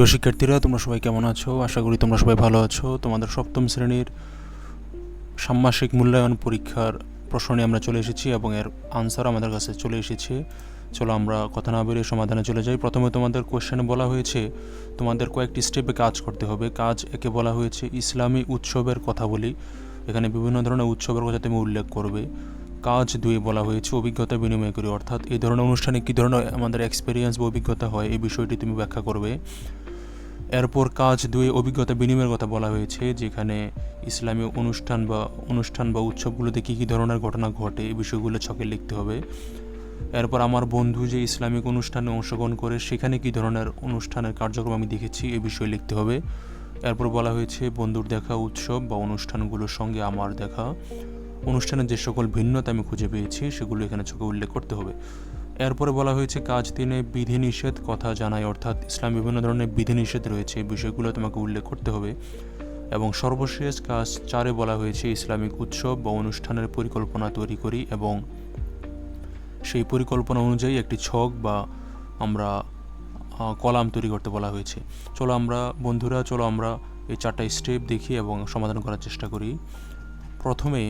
প্রিয় শিক্ষার্থীরা, তোমরা সবাই কেমন আছো? আশা করি তোমরা সবাই ভালো আছো। তোমাদের সপ্তম শ্রেণির ষান্মাসিক মূল্যায়ন পরীক্ষার প্রশ্নে আমরা চলে এসেছি এবং এর আনসার আমাদের কাছে চলে এসেছে। চলো আমরা কথা না বেরিয়ে সমাধানে চলে যাই। প্রথমে তোমাদের কোয়েশ্চেনে বলা হয়েছে, তোমাদের কয়েকটি স্টেপে কাজ করতে হবে। কাজ একে বলা হয়েছে ইসলামী উৎসবের কথা বলি। এখানে বিভিন্ন ধরনের উৎসবের কথা তুমি উল্লেখ করবে। কাজ দুই বলা হয়েছে, অভিজ্ঞতা বিনিময় করি। অর্থাৎ এই ধরনের অনুষ্ঠানে কী ধরনের আমাদের এক্সপিরিয়েন্স বা অভিজ্ঞতা হয়, এই বিষয়টি তুমি ব্যাখ্যা করবে। এরপর কাজ দুই অভিজ্ঞতা বিনিময়ের কথা বলা হয়েছে, যেখানে ইসলামী অনুষ্ঠান বা অনুষ্ঠান বা উৎসবগুলোতে কী কী ধরনের ঘটনা ঘটে এই বিষয়গুলো ছকে লিখতে হবে। এরপর আমার বন্ধু যে ইসলামিক অনুষ্ঠানে অংশগ্রহণ করে, সেখানে কী ধরনের অনুষ্ঠানের কার্যক্রম আমি দেখেছি এই বিষয়ে লিখতে হবে। এরপর বলা হয়েছে, বন্ধুর দেখা, উৎসব বা অনুষ্ঠানগুলোর সঙ্গে আমার দেখা। অনুষ্ঠানের যে সকল ভিন্নতা আমি খুঁজে পেয়েছি, সেগুলো এখানে চোখে উল্লেখ করতে হবে। এরপরে বলা হয়েছে, কাজ দিনে বিধিনিষেধ কথা জানাই অর্থাৎ ইসলাম বিভিন্ন ধরনের বিধিনিষেধ রয়েছে বিষয়গুলো তোমাকে উল্লেখ করতে হবে। এবং সর্বশেষ কাজ চারে বলা হয়েছে, ইসলামিক উৎসব বা অনুষ্ঠানের পরিকল্পনা তৈরি করি এবং সেই পরিকল্পনা অনুযায়ী একটি ছক বা আমরা কলাম তৈরি করতে বলা হয়েছে। চলো আমরা, বন্ধুরা, চলো আমরা এই চারটা স্টেপ দেখি এবং সমাধান করার চেষ্টা করি। প্রথমে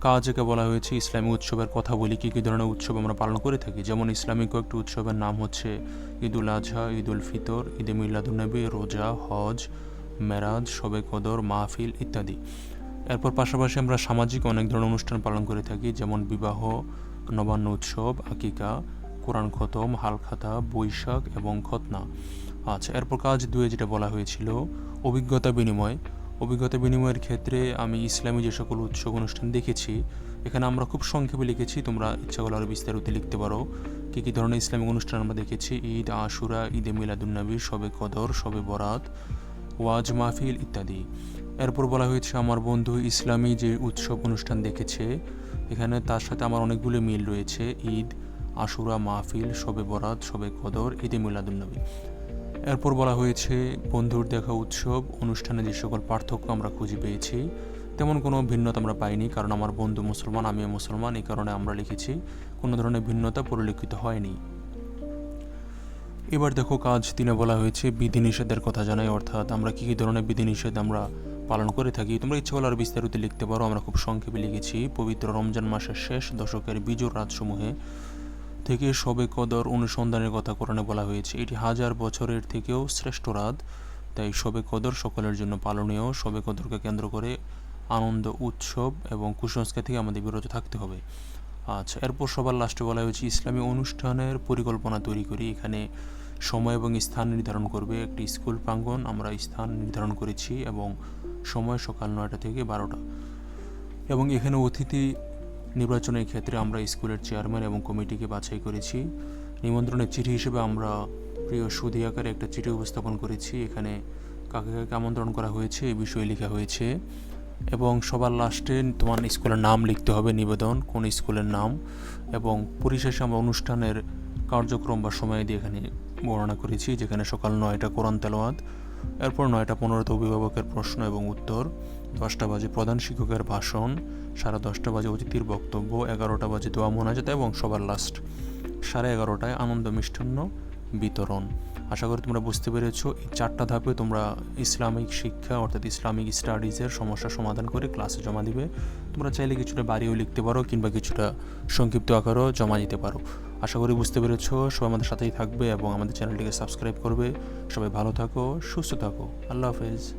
কাজ একে বলা হয়েছে ইসলামী উৎসবের কথা বলি, কী কী ধরনের উৎসব আমরা পালন করে থাকি? যেমন ইসলামিক কয়েকটি উৎসবের নাম হচ্ছে ঈদ উল আজহা ঈদ উল ফিতর, ঈদে মিলাদুলনবী রোজা, হজ, মেরাজ, শবে কদর, মাহফিল ইত্যাদি। এরপর পাশাপাশি আমরা সামাজিক অনেক ধরনের অনুষ্ঠান পালন করে থাকি, যেমন বিবাহ, নবান্ন উৎসব, আকিকা, কোরআন খতম, হালখাতা, বৈশাখ এবং খতনা আচ্ছা এরপর কাজ দুয়ে যেটা বলা হয়েছিল, অভিজ্ঞতা বিনিময়। অভিজ্ঞতা বিনিময়ের ক্ষেত্রে আমি ইসলামী যে সকল উৎসব অনুষ্ঠান দেখেছি, এখানে আমরা খুব সংক্ষেপে লিখেছি, তোমরা ইচ্ছা করলে আরও বিস্তারিত লিখতে পারো। কী কী ধরনের ইসলামিক অনুষ্ঠান আমরা দেখেছি? ঈদ, আশুরা, ঈদে মিলাদুন্নবী, শবে কদর, শবে বরাত, ওয়াজ মাহফিল ইত্যাদি। এরপর বলা হয়েছে, আমার বন্ধু ইসলামী যে উৎসব অনুষ্ঠান দেখেছে, এখানে তার সাথে আমার অনেকগুলো মিল রয়েছে। ঈদ, আশুরা মাহফিল, শবে বরাত, শবে কদর, ঈদে মিলাদুন্নবী। এরপর বলা হয়েছে, বন্ধুর দেখা উৎসব, অনুষ্ঠানে যে সকল পার্থক্য আমরা খুঁজে পেয়েছি, তেমন কোনো ভিন্নতা আমরা পাইনি, কারণ আমার বন্ধু মুসলমান, আমিও মুসলমান, এই কারণে আমরা লিখেছি, কোনো ধরনের ভিন্নতা পরিলক্ষিত হয়নি। এবার দেখো, কাজ তিনে বলা হয়েছে, বিধিনিষেধের কথা জানাই, অর্থাৎ আমরা কী কী ধরনের বিধিনিষেধ আমরা পালন করে থাকি, তোমরা ইচ্ছে হলে আরও বিস্তারিত লিখতে পারো, আমরা খুব সংক্ষেপে লিখেছি, পবিত্র রমজান মাসের শেষ দশকের বিজোর রাতসমূহে থেকে শবে কদর অনুসন্ধানের কথা কোরআনে বলা হয়েছে। এটি হাজার বছরের থেকেও শ্রেষ্ঠ রাত। তাই শবে কদর সকলের জন্য পালনীয়। শবে কদরকে কেন্দ্র করে আনন্দ, উৎসব এবং কুসংস্কার থেকে আমাদের বিরত থাকতে হবে। আচ্ছা এরপর সবার লাস্টে বলা হয়েছে, ইসলামী অনুষ্ঠানের পরিকল্পনা তৈরি করি। এখানে সময় এবং স্থান নির্ধারণ করবে একটি স্কুল প্রাঙ্গণ। আমরা স্থান নির্ধারণ করেছি এবং সময় সকাল নয়টা থেকে বারোটা। এবং এখানে অতিথি নির্বাচনের ক্ষেত্রে আমরা স্কুলের চেয়ারম্যান এবং কমিটিকে বাছাই করেছি। নিমন্ত্রণের চিঠি হিসেবে আমরা প্রিয় সুধী আকারে একটা চিঠি উপস্থাপন করেছি। এখানে কাকে কাকে আমন্ত্রণ করা হয়েছে এই বিষয়ে লেখা হয়েছে। এবং সবার লাস্টে তোমার স্কুলের নাম লিখতে হবে, নিবেদন, কোন স্কুলের নাম। এবং পরিশেষে আমরা অনুষ্ঠানের কার্যক্রম বা সময় দিয়ে এখানে বর্ণনা করেছি, যেখানে সকাল নয়টা কোরআন তেলাওয়াত এরপর নয়টা পনেরোতে অভিভাবকের প্রশ্ন এবং উত্তর, দশটা বাজে প্রধান শিক্ষকের ভাষণ, সাড়ে দশটা বাজে অতিথির বক্তব্য, এগারোটা বাজে দোয়া মোনাজাত এবং সবার লাস্ট সাড়ে এগারোটায় আনন্দ মিষ্টান্ন বিতরণ। আশা করি তোমরা বুঝতে পেরেছ, এই চারটা ধাপে তোমরা ইসলামিক শিক্ষা অর্থাৎ ইসলামিক স্টাডিজের সমস্যা সমাধান করে ক্লাসে জমা দিবে। তোমরা চাইলে কিছুটা বাড়িও লিখতে পারো কিংবা কিছুটা সংক্ষিপ্ত আকারও জমা দিতে পারো। আশা করি বুঝতে পেরেছ, সবাই আমাদের সাথেই থাকবে এবং আমাদের চ্যানেলটিকে সাবস্ক্রাইব করবে। সবাই ভালো থাকো, সুস্থ থাকো। আল্লাহ হাফেজ।